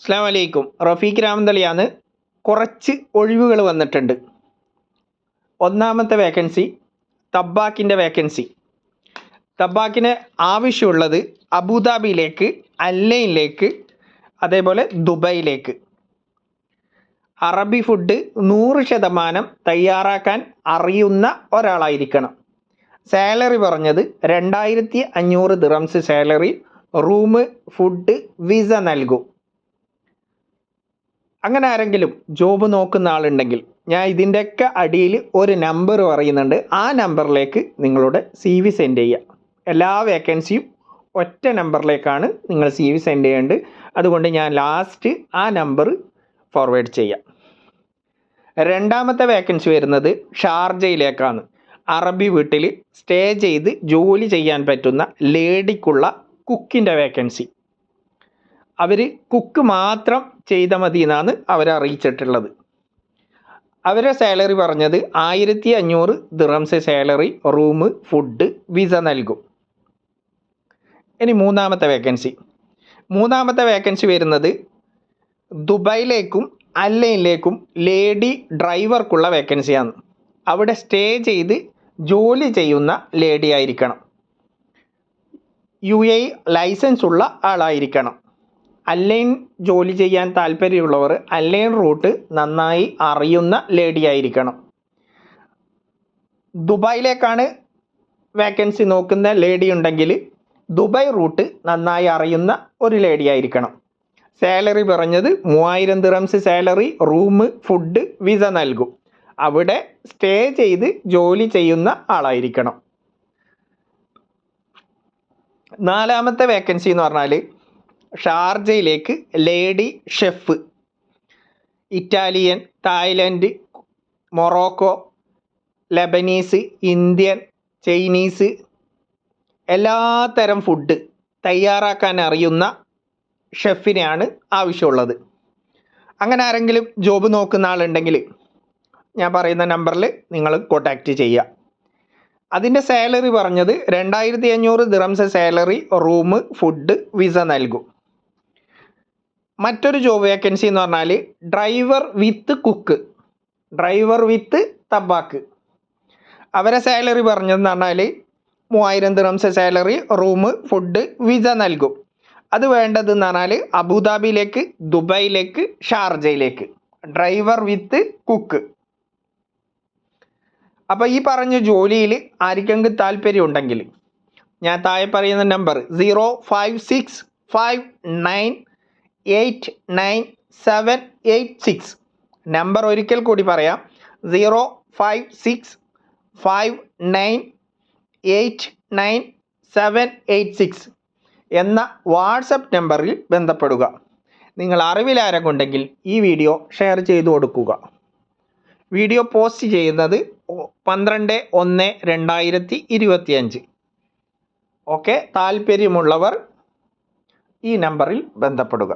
അസ്സാം വലൈക്കും റഫീഖ് രാമന്തളിയാണ് കുറച്ച് ഒഴിവുകൾ വന്നിട്ടുണ്ട്. ഒന്നാമത്തെ വേക്കൻസി തബ്ബാക്കിന്റെ വേക്കൻസി തബ്ബാക്കിന് ആവശ്യമുള്ളത് അബുദാബിയിലേക്ക് അല്ലയിലേക്ക് അതേപോലെ ദുബൈയിലേക്ക്. അറബി ഫുഡ് നൂറ് ശതമാനം തയ്യാറാക്കാൻ അറിയുന്ന ഒരാളായിരിക്കണം. സാലറി പറഞ്ഞത് രണ്ടായിരത്തി അഞ്ഞൂറ് dirhams salary room food visa നൽകും. അങ്ങനെ ആരെങ്കിലും ജോബ് നോക്കുന്ന ആളുണ്ടെങ്കിൽ ഞാൻ ഇതിന്റെയൊക്കെ അടിയിൽ ഒരു നമ്പർ പറയുന്നുണ്ട്. ആ നമ്പറിലേക്ക് നിങ്ങളുടെ സി വി സെൻഡ് ചെയ്യുക. എല്ലാ വേക്കൻസിയും ഒറ്റ നമ്പറിലേക്കാണ് നിങ്ങൾ സി വി സെൻഡ് ചെയ്യേണ്ടത്. അതുകൊണ്ട് ഞാൻ ലാസ്റ്റ് ആ നമ്പർ ഫോർവേഡ് ചെയ്യാം. രണ്ടാമത്തെ വേക്കൻസി വരുന്നത് ഷാർജയിലേക്കാണ്. അറബി വീട്ടിൽ സ്റ്റേ ചെയ്ത് ജോലി ചെയ്യാൻ പറ്റുന്ന ലേഡിക്കുള്ള കുക്കിന്റെ വേക്കൻസി അവർ കുക്ക് മാത്രം ചെയ്താൽ മതി എന്നാണ് അവരെ അറിയിച്ചിട്ടുള്ളത്. അവരെ സാലറി പറഞ്ഞത് ആയിരത്തി അഞ്ഞൂറ് dirhams salary room food visa നൽകും. ഇനി മൂന്നാമത്തെ വേക്കൻസി മൂന്നാമത്തെ വേക്കൻസി വരുന്നത് ദുബായിലേക്കും അല്ലയിലേക്കും ലേഡി ഡ്രൈവർക്കുള്ള വേക്കൻസിയാണ് അവിടെ സ്റ്റേ ചെയ്ത് ജോലി ചെയ്യുന്ന ലേഡി ആയിരിക്കണം. യു എ ലൈസൻസ് ഉള്ള ആളായിരിക്കണം. അല്ലൈൻ ജോലി ചെയ്യാൻ താല്പര്യമുള്ളവർ അലൈൻ റൂട്ട് നന്നായി അറിയുന്ന ലേഡി ആയിരിക്കണം. ദുബായിലേക്കാണ് വേക്കൻസി നോക്കുന്ന ലേഡി ഉണ്ടെങ്കിൽ ദുബായ് റൂട്ട് നന്നായി അറിയുന്ന ഒരു ലേഡി ആയിരിക്കണം. സാലറി പറഞ്ഞത് മൂവായിരം dirhams salary room food visa നൽകും. അവിടെ സ്റ്റേ ചെയ്ത് ജോലി ചെയ്യുന്ന ആളായിരിക്കണം. നാലാമത്തെ വേക്കൻസി എന്ന് പറഞ്ഞാൽ ഷാർജയിലേക്ക് lady chef Italian Thailand Morocco Lebanese Indian Chinese എല്ലാത്തരം ഫുഡ് തയ്യാറാക്കാൻ അറിയുന്ന ഷെഫിനെയാണ് ആവശ്യമുള്ളത്. അങ്ങനെ ആരെങ്കിലും ജോബ് നോക്കുന്ന ആളുണ്ടെങ്കിൽ ഞാൻ പറയുന്ന നമ്പറിൽ നിങ്ങൾ കോൺടാക്റ്റ് ചെയ്യുക. അതിന്റെ സാലറി പറഞ്ഞത് രണ്ടായിരത്തി അഞ്ഞൂറ് dirhams salary room food visa നൽകും. മറ്റൊരു ജോബ് വേക്കൻസി എന്ന് പറഞ്ഞാൽ driver with cook driver with തബാക്ക് അവരെ സാലറി പറഞ്ഞതെന്ന് പറഞ്ഞാൽ മൂവായിരം dirhams salary room food visa നൽകും. അത് വേണ്ടതെന്ന് പറഞ്ഞാൽ അബുദാബിയിലേക്ക് ദുബായിലേക്ക് ഷാർജയിലേക്ക്. ഡ്രൈവർ വിത്ത് കുക്ക് അപ്പോൾ ഈ പറഞ്ഞ ജോലിയിൽ ആർക്കെങ്കിലും താല്പര്യം ഉണ്ടെങ്കിൽ ഞാൻ താഴെ പറയുന്ന number zero five six five nine eight nine seven eight six. Number ഒരിക്കൽ കൂടി പറയാം. Zero five six five nine eight nine seven eight six എന്ന വാട്സപ്പ് നമ്പറിൽ ബന്ധപ്പെടുക. നിങ്ങൾ അറിവിലാരൊക്കെ ഈ വീഡിയോ ഷെയർ ചെയ്തു കൊടുക്കുക. വീഡിയോ പോസ്റ്റ് ചെയ്യുന്നത് പന്ത്രണ്ട് ഒന്ന് രണ്ടായിരത്തി ഇരുപത്തിയഞ്ച്. ഓക്കെ? താല്പര്യമുള്ളവർ ഈ നമ്പറിൽ ബന്ധപ്പെടുക.